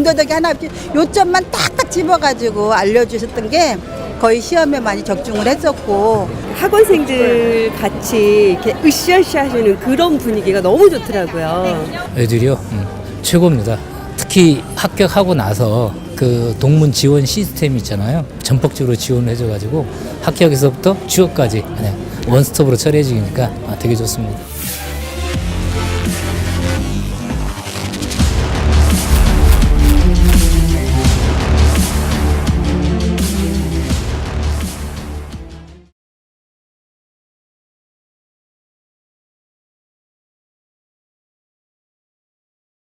군더더기 하나 없이 요점만 딱딱 집어가지고 알려주셨던 게 거의 시험에 많이 적중을 했었고 학원생들 같이 이렇게 으쌰으쌰 하시는 그런 분위기가 너무 좋더라고요. 애들이요 음, 최고입니다. 특히 합격하고 나서 그 동문 지원 시스템 있잖아요. 전폭적으로 지원을 해줘가지고 합격에서부터 취업까지 그냥 원스톱으로 처리해주니까 아, 되게 좋습니다.